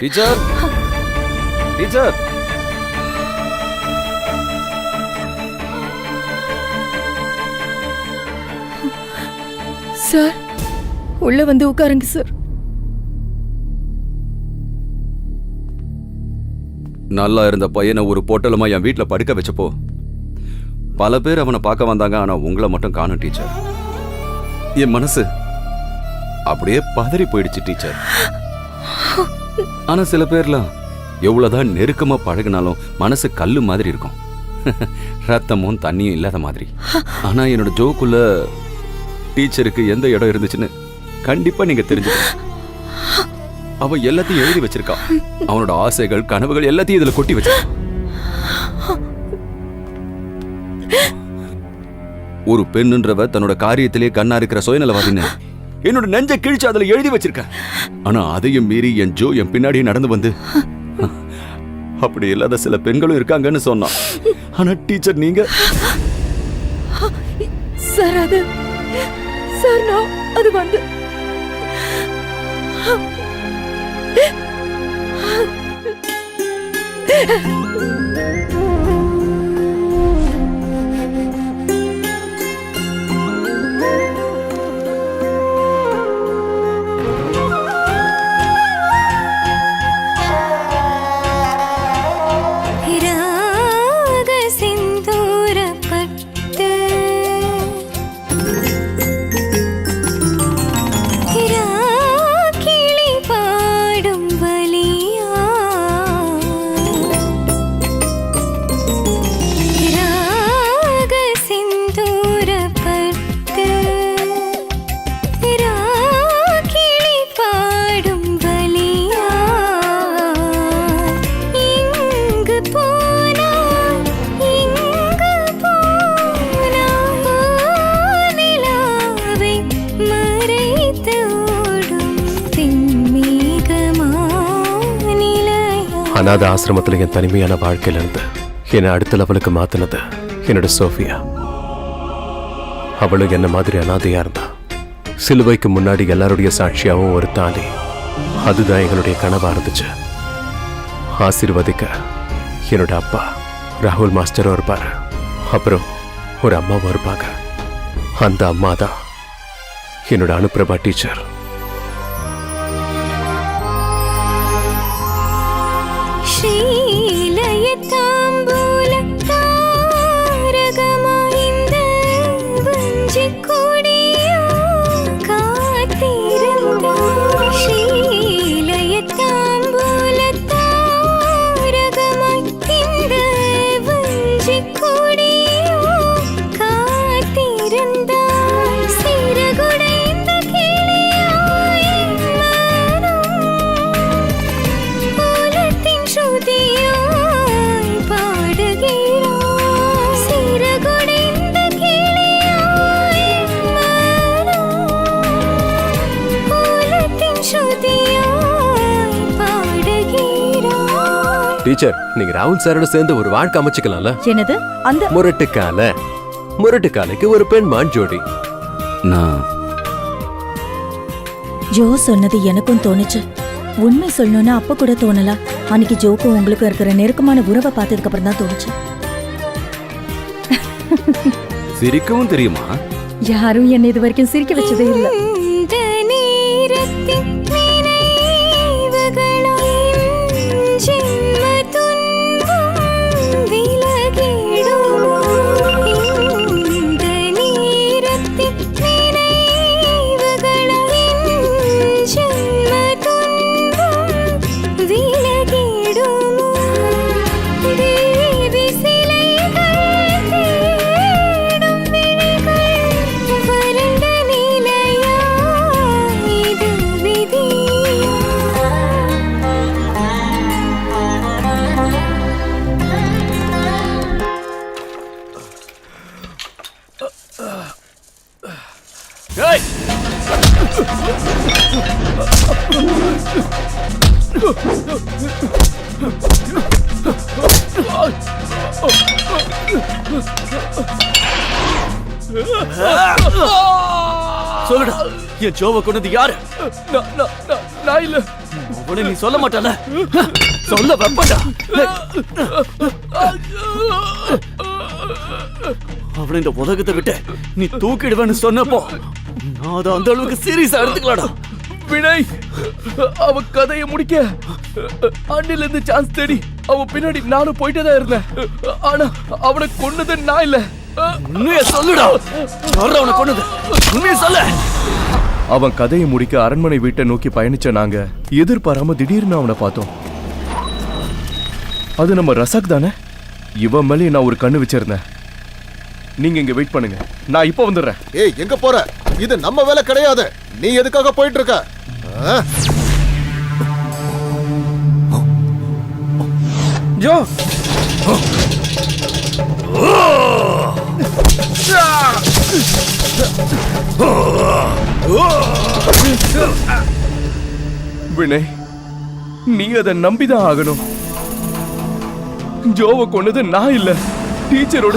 Teacher teacher sir உள்ள வந்து உட்காருங்க சார் நல்லா இருந்த பையனை ஒரு பொட்டலமா என் வீட்ல படுக்க வச்சப்போ பல பேர் அவனை பார்க்க வந்தாங்க ஆனா உங்களை மட்டும் காணும் டீச்சர் என் மனசு அப்படியே பதறி போயிடுச்சு டீச்சர் ஆனா சில பேர்லாம் எவ்வளவுதான் நெருக்கமா பழகினாலும் மனசு கல்லு மாதிரி இருக்கும். ரத்தமும் தண்ணியும் இல்லாத மாதிரி. ஆனா என்னோட ஜோக்குள்ள டீச்சருக்கு எந்த இடம் இருந்துச்சுன்னு கண்டிப்பா நீங்க தெரிஞ்சுக்கணும். அவன் எல்லாத்தையும் எழுதி வச்சிருக்கான் அவனோட ஆசைகள் கனவுகள் எல்லாத்தையும் இதுல கொட்டி வச்சிருக்கான் ஒரு பெண்ணுன்றவ தன்னோட காரியத்திலே கண்ணா இருக்கிற சுயநலவாதின்னு. என்னோட நெஞ்ச கிழிச்சு அதுல எழுதி வச்சிருக்க. ஆனா அதையும் மீறி என் ஜோ என் பின்னாடியே நடந்து வந்து. அப்படி இல்லாத சில பெண்களும் இருக்காங்கன்னு சொன்னான். ஆனா டீச்சர் நீங்க? சார் அது சார் நான் அது வந்து. Yeah. அநாத ஆசிரமத்தில் என் தனிமையான வாழ்க்கையில இருந்து என்னை அடுத்த லெவலுக்கு மாத்தினது என்னோட சோஃபியா. அவளும் என்ன மாதிரி அனாதையா இருந்தா. சிலுவைக்கு முன்னாடி எல்லாருடைய சாட்சியாவும் ஒரு தாலி. அதுதான் எங்களுடைய கனவா இருந்துச்சு. ஆசீர்வதிக்க என்னோட அப்பா ராகுல் மாஸ்டரும் இருப்பாரு. அப்புறம் ஒரு அம்மாவும் இருப்பாங்க. அந்த அம்மா தான் என்னோட அனுப்பிரபா டீச்சர். டீச்சர் நீங்க ராகுல் சாரோட சேர்ந்து ஒரு வாழ்க்கை அமைச்சுக்கலாம்ல? என்னது? அந்த முரட்டுக்கால. முரட்டுக்காலைக்கு ஒரு பெண் மான் ஜோடி நான். ஜோ சொன்னது எனக்கும் தோணுச்சு. உண்மை சொல்லணும்னா அப்ப கூட தோணல? அன்னைக்கு ஜோக்கும் உங்களுக்கும் இருக்கிற நெருக்கமான உறவை பார்த்ததுக்கு அப்புறம் தான் தோணுச்சு. சிரிக்கவும் தெரியுமா? யாரும் என்னை இது வரைக்கும் சிரிக்க வச்சதே இல்ல. இந்த சொல்லுடா என் ஜோவை கொண்டது யாரு? நான் இல்ல. உடனே நீ சொல்ல மாட்டால சொல்ல வெப்பண்டா அவனை இந்த உலகத்தை விட்டு நீ தூக்கிடுவேன்னு சொன்னப்போ நான் அதை அந்த அளவுக்கு சீரியஸா எடுத்துக்கலாடா. வினய் அவ கதையை முடிக்க அண்ணில இருந்து சான்ஸ் தேடி அவ பின்னாடி நானும் போயிட்டே தான் இருந்தேன். ஆனா அவனை கொன்னது நான் இல்ல. உண்மையை சொல்லுடா. யாரா அவனை கொண்டது உண்மையை சொல்ல. அவன் கதையை முடிக்க அரண்மனை வீட்டை நோக்கி பயணிச்ச நாங்க எதிர்பாராம திடீர்னு அவனை பார்த்தோம். அது நம்ம ரசக் தானே? இவன் மேலே நான் ஒரு கண்ணு வச்சிருந்தேன். நீங்க இங்க வெயிட் பண்ணுங்க. நான் இப்போ வந்துடுறேன். ஏய் எங்க போற? இது நம்ம வேலை கிடையாது. நீ எதுக்காக போயிட்டு இருக்க? ஜோ. வினய் நீ அதை நம்பிதான் ஆகணும். ஜோவை கொன்னது நான் இல்ல. டீச்சரோட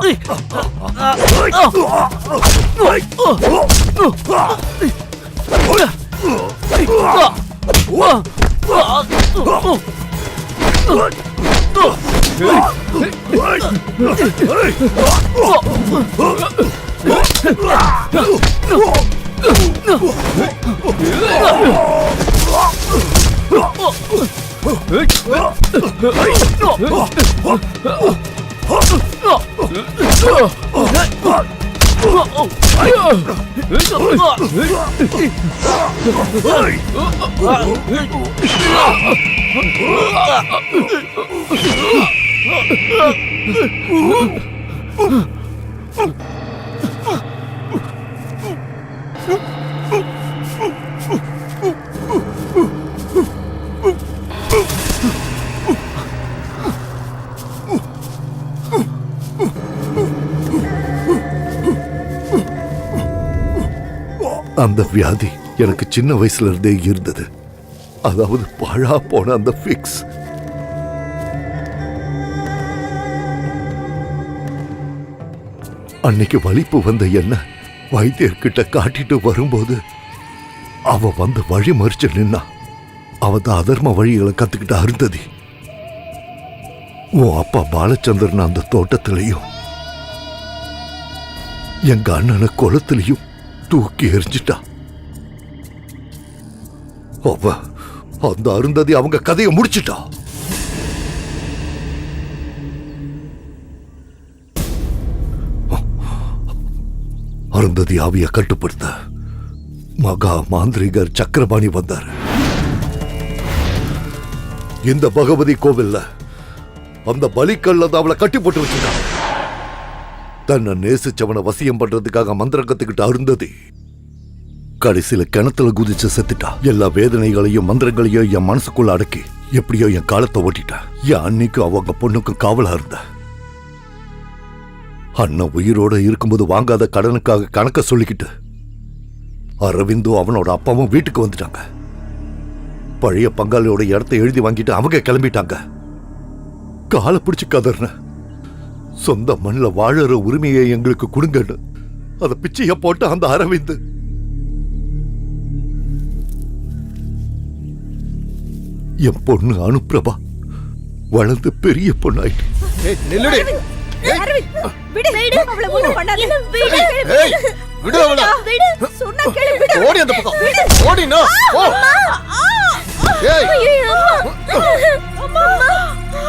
தான் ஏய் அந்த வியாதி எனக்கு சின்ன வயசுல இருந்தே இருந்தது. அதாவது பாழா போன அந்த ஃபிக்ஸ் அன்னைக்கு வலிப்பு வந்த என்ன? வைத்தியர்கிட்ட காட்டிட்டு வரும்போது அவ வந்து வழி மறிச்சு நின்னா அவ தான் அதர்ம வழிகளை கத்துக்கிட்ட அருந்ததி. உன் அப்பா பாலச்சந்திரன் அந்த தோட்டத்திலையும் எங்க அண்ணனை குளத்திலையும் தூக்கி எரிஞ்சிட்டான் அவ அந்த அருந்ததி அவங்க கதையை முடிச்சிட்டா. அருந்ததி ஆவிய கட்டுப்படுத்த மகா மாந்திரிகர் சக்கரபாணி வந்தார். இந்த பகவதி கோவில்ல அந்த பலிக்கல்ல அவளை கட்டி போட்டு வச்சுட்டான். தன்னை நேசிச்சவனை வசியம் பண்றதுக்காக மந்திரம் கத்துக்கிட்ட அருந்ததி கடைசியில கிணத்துல குதிச்சு செத்துட்டா. எல்லா வேதனைகளையும் மந்திரங்களையும் என் மனசுக்குள்ள அடக்கி எப்படியோ என் காலத்தை ஓட்டிட்டா. என் அன்னைக்கும் அவங்க பொண்ணுக்கும் காவலா இருந்த. அண்ணன் உயிரோட இருக்கும்போது வாங்காத கடனுக்காக கணக்க சொல்லிக்கிட்டு அரவிந்தும் அவனோட அப்பாவும் வீட்டுக்கு வந்துட்டாங்க. பழைய பங்காளியோட இடத்த எழுதி வாங்கிட்டு அவங்க கிளம்பிட்டாங்க. காலை பிடிச்சு கதறின. சொந்த மண்ணில் வாழற உரிமையை எங்களுக்கு கொடுங்கன்னு அதை பிச்சைய போட்டு அந்த அரவிந்து. என் பொண்ணு அனுப்பிரபா வளர்ந்து பெரிய பொண்ணாயிட்டு. ஏய் நில்லுடி. விடு. விடு. அவளை ஒண்ணும் பண்ணாத விடு. ஏய் விடு அவள. விடு. சொன்னா கேளு விடு. ஓடி அந்த பக்கம். ஓடினா ஓ ஏய். அம்மா.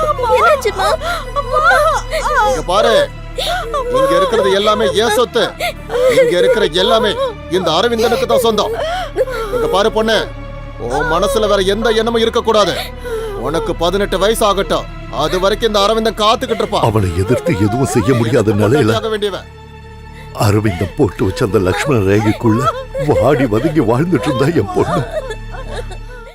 அம்மா. என்னாச்சுமா இங்க பாரு. இங்க இருக்கிறது எல்லாமே ஏன் சொத்து. இங்க இருக்கிற எல்லாமே இந்த அரவிந்தனுக்கு தான் சொந்தம். இங்க பாரு பொண்ணு. உன் மனசுல வேற எந்த எண்ணமும் இருக்க கூடாது உனக்கு பதினெட்டு வயசு ஆகட்டும் அது வரைக்கும் இந்த அரவிந்தன் காத்துக்கிட்டு இருப்பான். அவனை எதிர்த்து எதுவும் செய்ய முடியாத நிலையில வேண்டியவன். அரவிந்தம் போட்டு வச்ச அந்த லக்ஷ்மண ரேகைக்குள்ள வாடி வதங்கி வாழ்ந்துட்டு இருந்தா என் பொண்ணு.